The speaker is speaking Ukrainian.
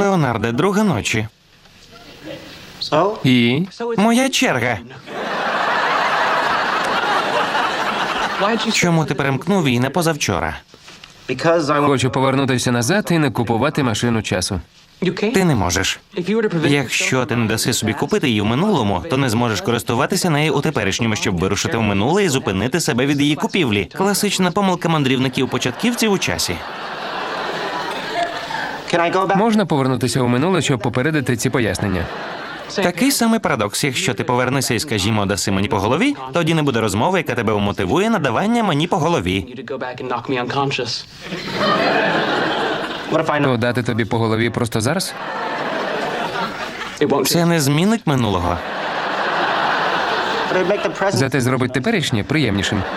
Леонарде, друга ночі. І Моя черга. Чому ти перемкнув її не позавчора? Хочу повернутися назад і не купувати машину часу. Ти не можеш. Якщо ти не даси собі купити її в минулому, то не зможеш користуватися нею у теперішньому, щоб вирушити в минуле і зупинити себе від її купівлі. Класична помилка мандрівників початківців у часі. Можна повернутися у минуле, щоб попередити ці пояснення. Такий самий парадокс. Якщо ти повернешся і скажімо, даси мені по голові, тоді не буде розмови, яка тебе вмотивує на давання мені по голові. То дати тобі по голові просто зараз? Це не змінить минулого. Зате зробить теперішнє приємнішим.